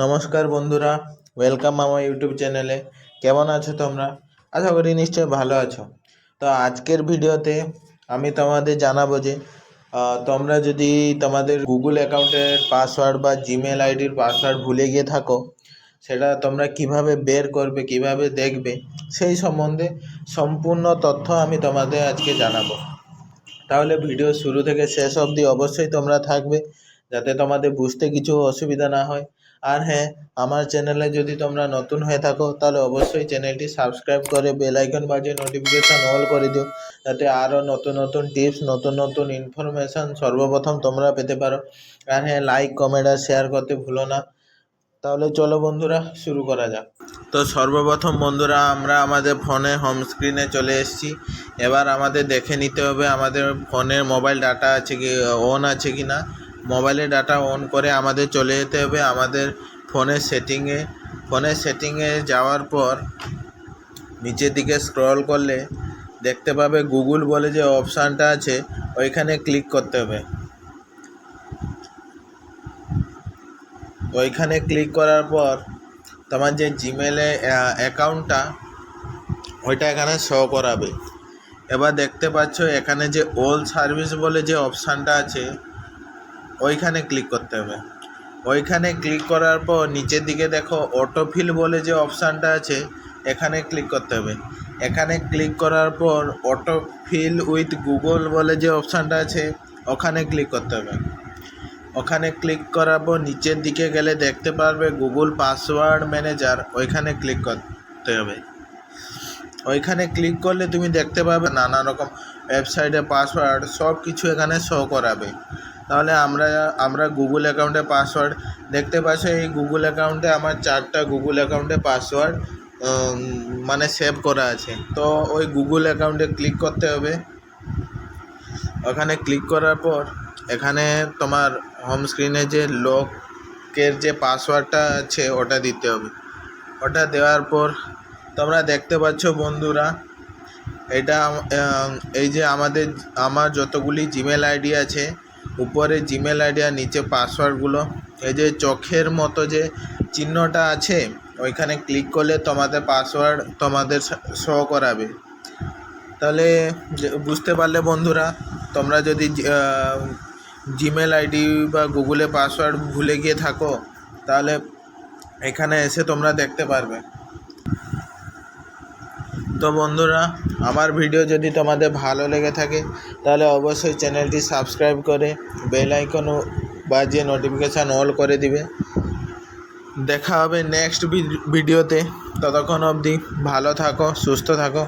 নমস্কার বন্ধুরা ওয়েলকাম আমার ইউটিউব চ্যানেলে কেমন আছো তোমরা? আশা করি নিশ্চয়ই ভালো আছো। তো আজকের ভিডিওতে আমি তোমাদের জানাব যে তোমরা যদি তোমাদের গুগল অ্যাকাউন্টের পাসওয়ার্ড বা জিমেল আইডির পাসওয়ার্ড ভুলে গিয়ে থাকো, সেটা তোমরা কীভাবে বের করবে, কীভাবে দেখবে, সেই সম্বন্ধে সম্পূর্ণ তথ্য আমি তোমাদের আজকে জানাব। তাহলে ভিডিও শুরু থেকে শেষ অবধি অবশ্যই তোমরা থাকবে, যাতে তোমাদের বুঝতে কিছু অসুবিধা না হয়। আর হ্যাঁ আমার চ্যানেলে যদি তোমরা নতুন হয়ে থাকো, তাহলে অবশ্যই চ্যানেলটি সাবস্ক্রাইব করে বেল আইকন বাজিয়ে নোটিফিকেশন অল করে দিও। যাতে আরও নতুন নতুন টিপস নতুন নতুন ইনফরমেশন সর্বপ্রথম তোমরা পেতে পারো। আর হ্যাঁ লাইক কমেন্ট আর শেয়ার করতে ভুলো না। তাহলে চলো বন্ধুরা, শুরু করা যাক। তো সর্বপ্রথম বন্ধুরা, আমরা আমাদের ফোনে হোম স্ক্রিনে চলে এসেছি। এবার আমাদের দেখে নিতে হবে আমাদের ফোনের মোবাইল ডাটা আছে কি অন আছে কি না মোবাইলের ডাটা অন করে আমাদের চলে যেতে হবে। আমাদের ফোনের সেটিংয়ে ফোনের সেটিংয়ে যাওয়ার পর নিচের দিকে স্ক্রল করলে দেখতে পাবে গুগল বলে যে অপশানটা আছে, ওইখানে ক্লিক করতে হবে। ওইখানে ক্লিক করার পর তোমার যে জিমেলে অ্যাকাউন্টটা ওইটা এখানে শো করাবে। এবার দেখতে পাচ্ছ এখানে যে ওল সার্ভিস বলে যে অপশানটা আছে ওইখানে ক্লিক করতে হবে। ওইখানে ক্লিক করার পর নিচের দিকে দেখো অটোফিল বলে যে অপশানটা আছে, এখানে ক্লিক করতে হবে। এখানে ক্লিক করার পর অটোফিল উইথ গুগল বলে যে অপশানটা আছে, ওখানে ক্লিক করতে হবে। ওখানে ক্লিক করার পর নিচের দিকে গেলে দেখতে পারবে গুগল পাসওয়ার্ড ম্যানেজার ওইখানে ক্লিক করতে হবে। ওইখানে ক্লিক করলে তুমি দেখতে পাবে নানা রকম ওয়েবসাইটে পাসওয়ার্ড সব কিছু এখানে শো করাবে। তাহলে আমরা আমরা গুগল অ্যাকাউন্টে পাসওয়ার্ড দেখতে পাচ্ছ, এই গুগল অ্যাকাউন্টে আমার চারটা গুগল অ্যাকাউন্টে পাসওয়ার্ড মানে সেভ করা আছে। তো ওই গুগল অ্যাকাউন্টে ক্লিক করতে হবে। ওখানে ক্লিক করার পর, এখানে তোমার হোম স্ক্রিনে যে লকের যে পাসওয়ার্ডটা আছে, ওটা দিতে হবে। ওটা দেওয়ার পর, তোমরা দেখতে পাচ্ছ বন্ধুরা, এটা এই যে আমাদের, আমার যতগুলি জিমেল আইডি আছে উপরে জিমেল আইডি আর নিচে পাসওয়ার্ডগুলো। এই যে চোখের মতো যে চিহ্নটা আছে, ওইখানে ক্লিক করলে তোমাদের পাসওয়ার্ড তোমাদের শো করাবে। তাহলে বুঝতে পারলে বন্ধুরা, তোমরা যদি জিমেল আইডি বা গুগলে পাসওয়ার্ড ভুলে গিয়ে থাকো, তাহলে এখানে এসে তোমরা দেখতে পারবে। তো বন্ধুরা, আমার ভিডিও যদি তোমাদের ভালো লেগে থাকে, তাহলে অবশ্যই চ্যানেলটি সাবস্ক্রাইব করে বেল আইকন বাজিয়ে নোটিফিকেশান অল করে দিবে। দেখা হবে নেক্সট ভিডিওতে। ততক্ষণ অবধি ভালো থাকো, সুস্থ থাকো।